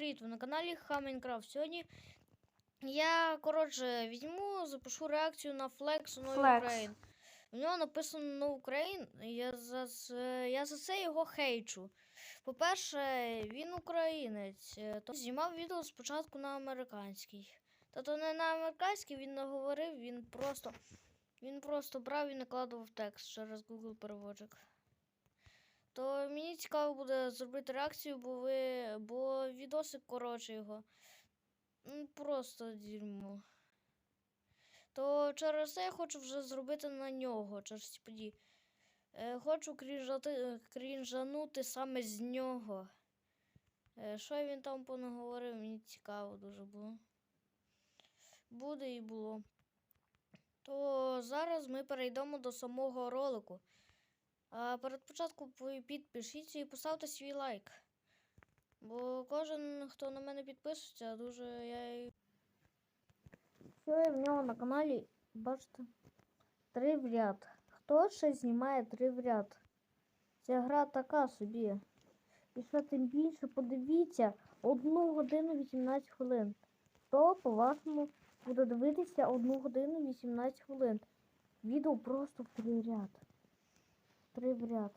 привіт! Ви на каналі Хамінкрафт. Сьогодні я, коротше, візьму, запишу реакцію на Flex No. Ukraine. В нього написано No Ukraine. Я за, це- я за це його хейчу. По-перше, він українець, е, то знімав відео спочатку на американський. Тобто не на американський він не говорив, він просто, він просто брав і накладував текст через Google переводчик. То мені цікаво буде зробити реакцію, бо ви. бо відосик коротше його. Ну, просто дерьмо. То через це я хочу вже зробити на нього, через ці події. Е, хочу крінжати, крінжанути саме з нього. Е, що він там понаговорив, мені цікаво дуже було. Буде і було. То зараз ми перейдемо до самого ролику. А перед початком підпишіться і поставте свій лайк. Бо кожен, хто на мене підписується, дуже я. Що є в нього на каналі, бачите, три в ряд. Хто ще знімає три в ряд? Ця гра така собі. І що тим більше, подивіться, 1 годину 18 хвилин. Хто, по-вашому, буде дивитися 1 годину 18 хвилин? Відео просто в три ряд три в ряд.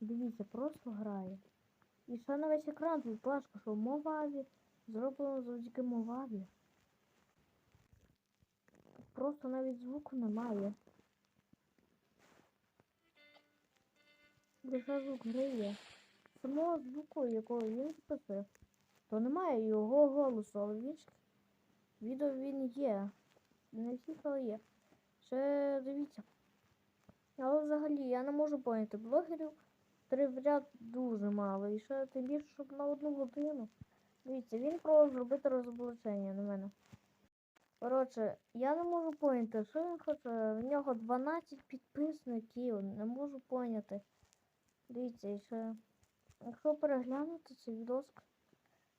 Дивіться, просто грає. І ще на весь екран тут плашка, що Моваві зроблено завдяки Моваві. Просто навіть звуку немає. Лише звук гри є. Самого звуку, якого він записав, то немає його голосу, але він відео він є. Не всіх, але є. Ще дивіться. Але взагалі я не можу поняти блогерів. Три в ряд дуже мало. І ще тим більше, щоб на одну годину. Дивіться, він пробував зробити розоблачення на мене. Коротше, я не можу поняти, що він хоче. В нього 12 підписників. Не можу поняти. Дивіться, і ще. Якщо переглянути цей відос,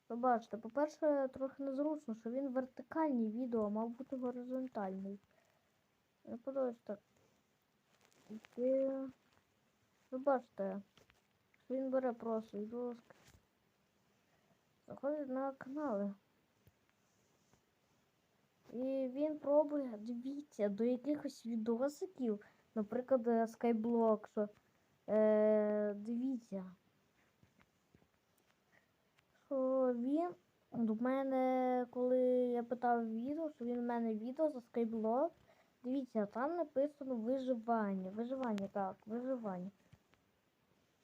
то бачите, по-перше, трохи незручно, що він вертикальний відео, мав бути горизонтальний. Не подобається так. І ви бачите, що він бере просто відос. Заходить на канали. І він пробує, дивіться, до якихось відосиків, наприклад, Skyblock, що е, дивіться. Що він до мене, коли я питав відео, що він в мене відео за Skyblock, Дивіться, там написано виживання. Виживання, так, виживання.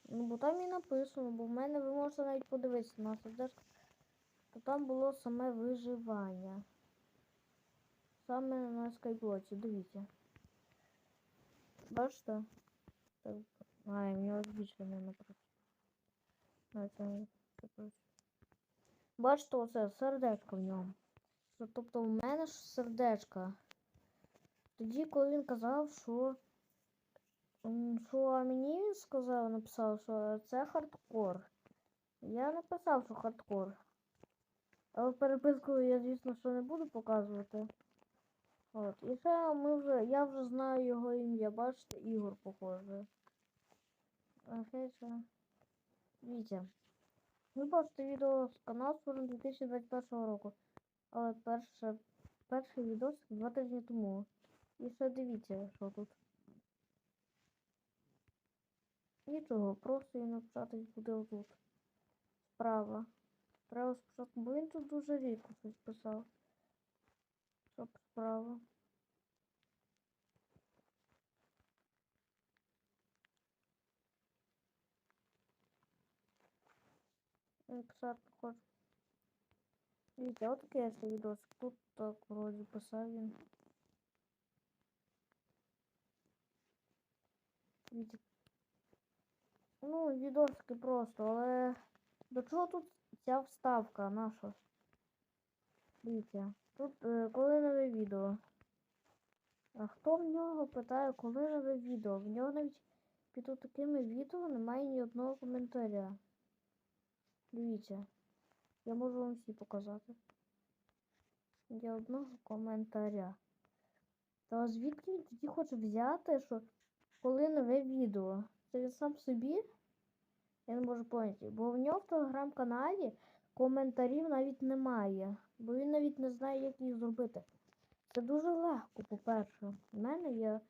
Ну, бо там і написано, бо в мене ви можете навіть подивитися на сердечко, то там було саме виживання. Саме на скайблоці, дивіться. Бачите? Так. Ай, мені збільшення напроти. Бачите, оце сердечко в ньому. Тобто в мене ж сердечко. Тоді, коли він казав, що що мені він сказав, написав, що це хардкор. Я написав, що хардкор. Але переписку я, звісно, що не буду показувати. От. І ще ми вже, я вже знаю його ім'я, бачите, Ігор похоже. Окей, що. Дивіться. Ви бачите відео з каналу створений 2021 року. Але перше, перший відос два тижні тому. І ще дивіться, що тут. Нічого, просто і написати буде отут. Справа. Треба спочатку, бо він тут дуже рідко щось писав. Щоб справа. Писати хочу. Дивіться, от такий ще відос. Тут так вроді писав він. Ну, відосики просто, але до чого тут ця вставка наша? Дивіться, тут е, коли нове відео. А хто в нього питає, коли нове відео? В нього навіть під такими відео немає ні одного коментаря. Дивіться. Я можу вам всі показати. Ні одного коментаря. Та звідки він тоді хоче взяти, що коли нове відео? Це він сам собі? Я не можу поняти. Бо в нього в телеграм-каналі коментарів навіть немає, бо він навіть не знає, як їх зробити. Це дуже легко, по-перше. У мене є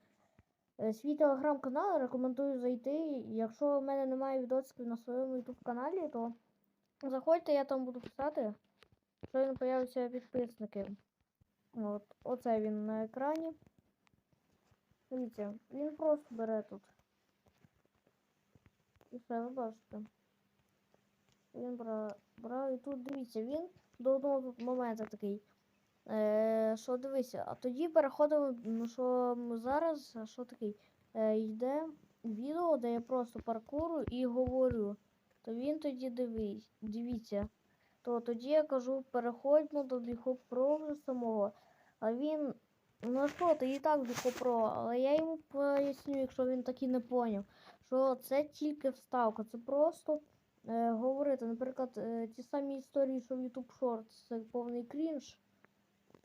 е, свій телеграм-канал, рекомендую зайти. Якщо в мене немає відосиків на своєму YouTube каналі, то заходьте, я там буду писати. Що він появиться підписники. От, оце він на екрані. Дивіться, він просто бере тут. І все, ви бачите. Він брав, брав і тут дивіться, він до одного моменту такий. Е, що дивися, а тоді переходимо, ну, що зараз, що такий, е, йде відео, де я просто паркуру і говорю. То він тоді дивись, дивіться. То тоді я кажу, переходьмо до вже самого. А він, ну що, ти і так Біхопро, але я йому поясню, якщо він так і не поняв, що це тільки вставка, це просто е, говорити. Наприклад, е, ті самі історії, що в YouTube Shorts, це повний крінж.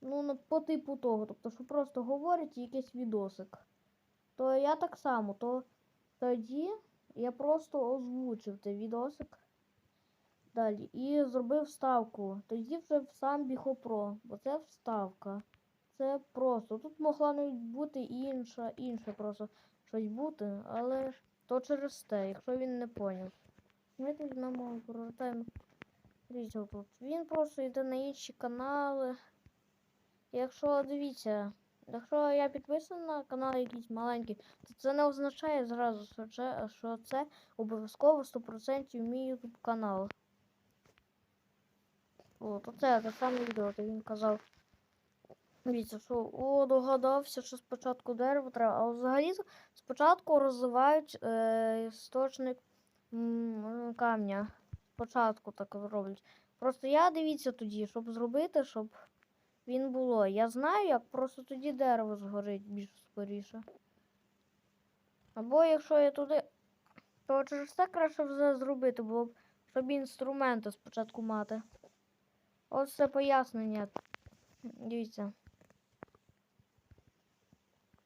Ну, по типу того. Тобто, що просто говорить якийсь відосик. То я так само, то тоді я просто озвучив той відосик. Далі. І зробив вставку. Тоді вже в сам Біхопро, бо це вставка. Це просто. Тут могла навіть бути інша, інше просто щось бути, але то через те, якщо він не поняв. Ми візьмемо, повертаємо відео тут. Він просто йде на інші канали. Якщо дивіться, якщо я підписаний на канал якийсь маленький, то це не означає зразу, що це, що це обов'язково 100% мій YouTube канал. О, От, оце те саме відео, де він казав. Дивіться, що о, догадався, що спочатку дерево треба, а взагалі спочатку розвивають е, істочник м, камня. Спочатку так роблять. Просто я дивіться тоді, щоб зробити, щоб він було. Я знаю, як просто тоді дерево згорить більш скоріше. Або якщо я туди. То через це краще все зробити було б, щоб інструменти спочатку мати. Ось це пояснення. Дивіться.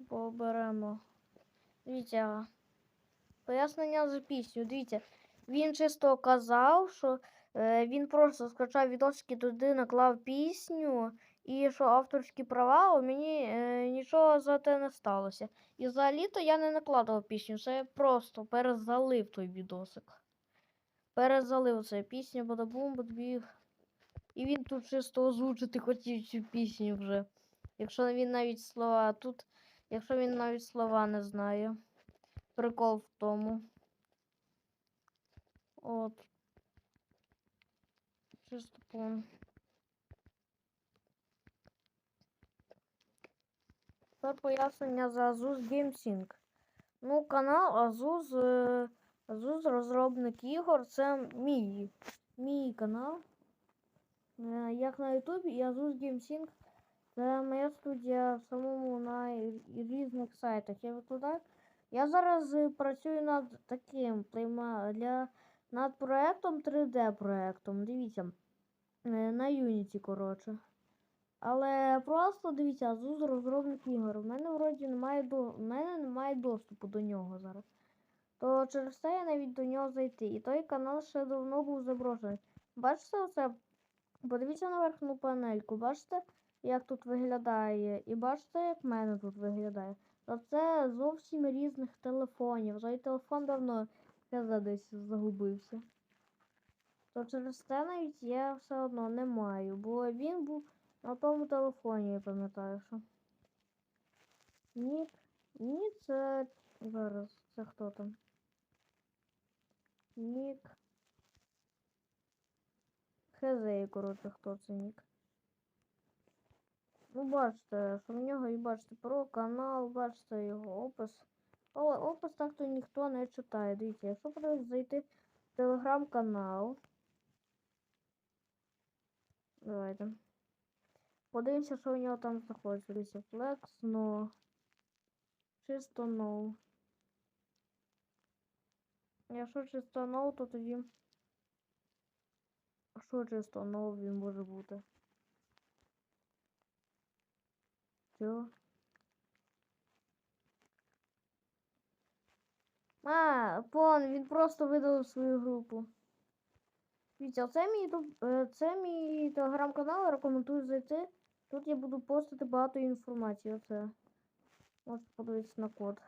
Поберемо. Дивіться. Пояснення за пісню. Дивіться. Він чисто казав, що е, він просто скачав відосики туди, наклав пісню, і що авторські права у мені е, нічого за те не сталося. І взагалі-то я не накладував пісню, це я просто перезалив той відосик. Перезалив це пісню, бадабум, бадбіг. І він тут чисто озвучити хотів цю пісню вже. Якщо він навіть слова тут, якщо він навіть слова не знає. Прикол в тому. От. Чисто по. Тепер пояснення за Azus GameSync. Ну, канал Azus, е, Azus розробник ігор, це мій, мій канал. Е, Як на Ютубі і Azus GameSync це моя студія в самому на різних сайтах. Я викладаю. Я зараз е, працюю над таким для над проектом 3D проектом. Дивіться. е, На Unity, коротше. Але просто дивіться, Azus розробник ігор. У мене вроді немає до... У мене немає доступу до нього зараз. То через це я навіть до нього зайти. І той канал ще давно був заброшений. Бачите оце? Подивіться на верхню панельку. Бачите, як тут виглядає? І бачите, як в мене тут виглядає. То це зовсім різних телефонів. Той телефон давно я десь загубився. То через це навіть я все одно не маю, бо він був на тому телефоні, я пам'ятаю, що. Нік. Ні, це зараз. Це хто там? Нік. Хезей, коротше, хто це нік. Ну, бачите, що в нього і бачите про канал, бачите його опис. Але опис так то ніхто не читає. Дивіться, якщо подивитися зайти в телеграм-канал. Давайте. Подивимося, що у нього там знаходиться. Дивіться, Flex, no. Чисто no. Якщо чисто no, то тоді. Що чисто no він може бути? Що? А, пон, він просто видалив свою групу. Дивіться, це мій, е, це мій телеграм-канал, рекомендую зайти. Тут я буду постити багато інформації. Оце. Можете подивитися на код.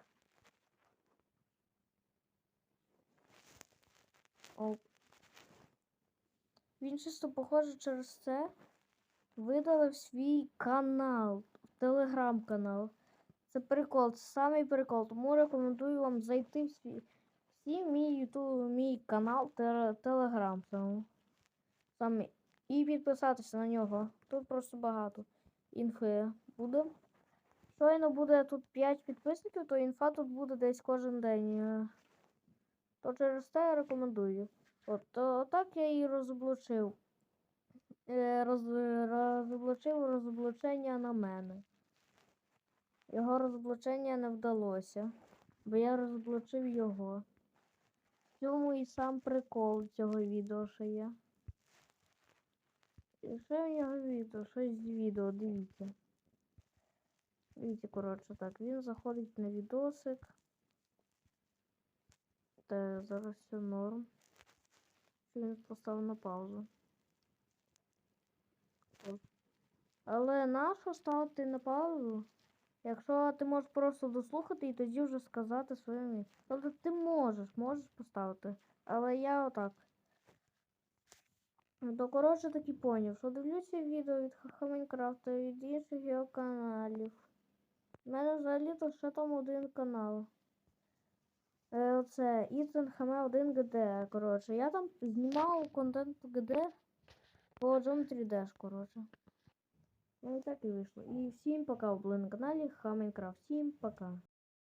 О. Він чисто, похоже, через це видалив свій канал, телеграм-канал. Це прикол, це самий прикол. Тому рекомендую вам зайти в свій всі мій ютуб, мій канал Телеграм саме. І підписатися на нього. Тут просто багато інфи буде. Щойно буде тут 5 підписників, то інфа тут буде десь кожен день. е. То через те я рекомендую. От то, так я і розоблачив. Е, Роз, розоблачив розоблачення на мене. Його розоблачення не вдалося, бо я розоблачив його. В цьому і сам прикол цього відео ще є. І ще в нього відео, щось з відео, дивіться. Дивіться, коротше, так, він заходить на відосик. Та зараз все норм. Він поставив на паузу. От. Але нащо ставити на паузу? Якщо ти можеш просто дослухати і тоді вже сказати місце. Тобто ти можеш, можеш поставити. Але я отак. То коротше таки поняв, що дивлюся відео від ХХ Майнкрафта і від інших його каналів. У мене взагалі-то ще там один канал. Е, оце Ethan Хаме 1 GD, коротше. Я там знімав контент по GD по Geometry Dash, коротше. Ну і так і вийшло. І всім пока, ви були на каналі Ха Майнкрафт. Всім пока.